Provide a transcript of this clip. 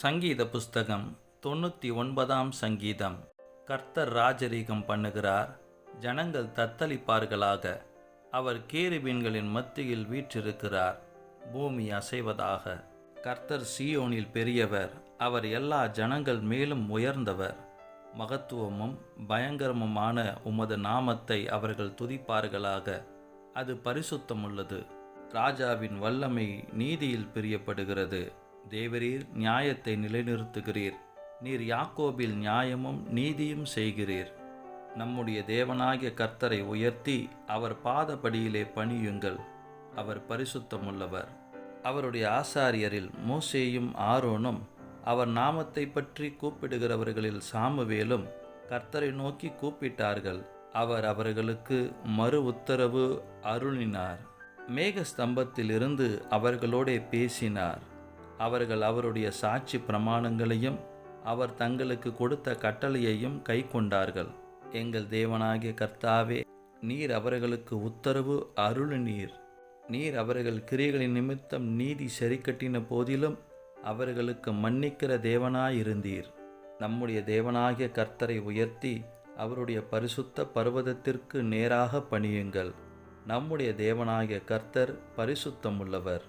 சங்கீத புஸ்தகம் தொண்ணூற்றி ஒன்பதாம் சங்கீதம். கர்த்தர் ராஜரீகம் பண்ணுகிறார். ஜனங்கள் தத்தளிப்பார்களாக. அவர் கேருபீன்களின் மத்தியில் வீற்றிருக்கிறார். பூமி அசைவதாக. கர்த்தர் சீயோனில் பெரியவர். அவர் எல்லா ஜனங்கள் மேலும் உயர்ந்தவர். மகத்துவமும் பயங்கரமுமான உமது நாமத்தை அவர்கள் துதிப்பார்களாக. அது பரிசுத்தமுள்ளது. ராஜாவின் வல்லமை நீதியில் பிரியப்படுகிறது. தேவரீர் நியாயத்தை நிலைநிறுத்துகிறீர். நீர் யாக்கோபில் நியாயமும் நீதியும் செய்கிறீர். நம்முடைய தேவனாகிய கர்த்தரை உயர்த்தி அவர் பாதபடியிலே பணியுங்கள். அவர் பரிசுத்தமுள்ளவர். அவருடைய ஆசாரியரில் மோசேயும் ஆரோனும் அவர் நாமத்தை பற்றி கூப்பிடுகிறவர்களில் சாமுவேலும் கர்த்தரை நோக்கி கூப்பிட்டார்கள். அவர் அவர்களுக்கு மறு உத்தரவு அருளினார். மேக ஸ்தம்பத்திலிருந்து அவர்களோடே பேசினார். அவர்கள் அவருடைய சாட்சி பிரமாணங்களையும் அவர் தங்களுக்கு கொடுத்த கட்டளையையும் கைக்கொண்டார்கள். எங்கள் தேவனாகிய கர்த்தாவே நீர் அவர்களுக்கு உத்தரவு அருள் நீர் அவர்கள் கிரியைகளின் நிமித்தம் நீதி சரிக்கட்டின போதிலும் அவர்களுக்கு மன்னிக்கிற தேவனாயிருந்தீர். நம்முடைய தேவனாகிய கர்த்தரை உயர்த்தி அவருடைய பரிசுத்த பர்வதத்திற்கு நேராக பணியுங்கள். நம்முடைய தேவனாகிய கர்த்தர் பரிசுத்தமுள்ளவர்.